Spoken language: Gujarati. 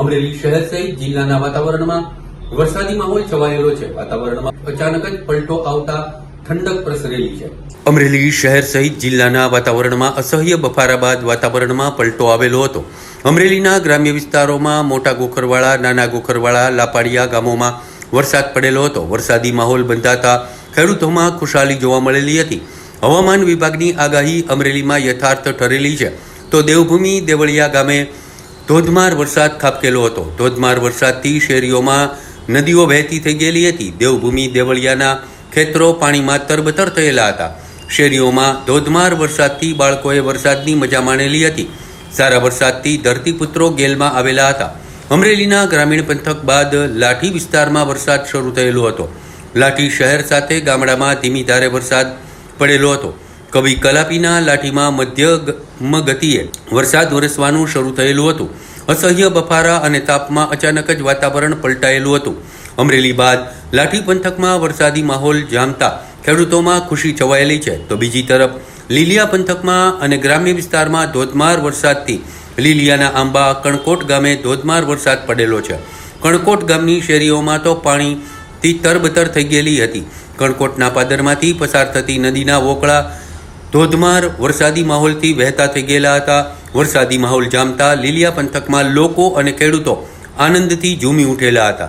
અમરેલી શહેર સહિત જિલ્લાના વાતાવરણમાં વરસાદી માહોલ છવાયેલો છે. વાતાવરણમાં અચાનક જ પલટો આવતા ઠંડક પ્રસરેલી છે. અમરેલી શહેર સહિત જિલ્લાના વાતાવરણમાં અસહ્ય બફારા બાદ વાતાવરણમાં પલટો આવેલો હતો. અમરેલીના ગ્રામ્ય વિસ્તારોમાં મોટા ગોખરવાળા, નાના ગોખરવાળા, લાપાડિયા ગામોમાં વરસાદ પડેલો હતો. વરસાદી માહોલ બંધાતા ખેડૂતોમાં ખુશાલી જોવા મળેલી હતી. હવામાન વિભાગની આગાહી અમરેલીમાં યથાર્થ ઠરેલી છે. તો દેવભૂમિ દેવળિયા ગામે ધોધમાર વરસાદ ખાબકેલો હતો. ધોધમાર વરસાદથી શેરીઓમાં નદીઓ વહેતી થઈ ગયેલી હતી. દેવભૂમિ દેવળિયાના ખેતરો પાણીમાં તરબતર થયેલા હતા. શેરીઓમાં ધોધમાર વરસાદથી બાળકોએ વરસાદની મજા માણેલી હતી. સારા વરસાદથી ધરતીપુત્રો ગેલમાં આવેલા હતા. અમરેલીના ગ્રામીણ પંથક બાદ લાઠી વિસ્તારમાં વરસાદ શરૂ થયેલો હતો. લાઠી શહેર સાથે ગામડામાં ધીમી ધારે વરસાદ પડેલો હતો. કવિ કલાપીના લાઠીમાં મધ્યમ ગતિએ વરસાદ વરસવાનું શરૂ થયેલું હતું. અસહ્ય બફારા અને તાપમાં અચાનક જ વાતાવરણ પલટાયેલું હતું. અમરેલી બાદ લાઠી પંથકમાં વરસાદી માહોલ જામતા ખેડૂતોમાં ખુશી છવાયેલી છે. તો બીજી તરફ, લીલિયા પંથકમાં અને ગ્રામ્ય વિસ્તારમાં ધોધમાર વરસાદથી લીલિયાના આંબા કણકોટ ગામે ધોધમાર વરસાદ પડેલો છે. કણકોટ ગામની શેરીઓમાં તો પાણીથી તરબતર થઈ ગયેલી હતી. કણકોટના પાદરમાંથી પસાર થતી નદીના વોકળા ધોધમાર વરસાદી માહોલથી વહેતા થઈ ગયેલા હતા. વરસાદી માહોલ જામતા લીલિયા પંથકમાં લોકો અને ખેડૂતો આનંદથી ઝૂમી ઉઠેલા હતા.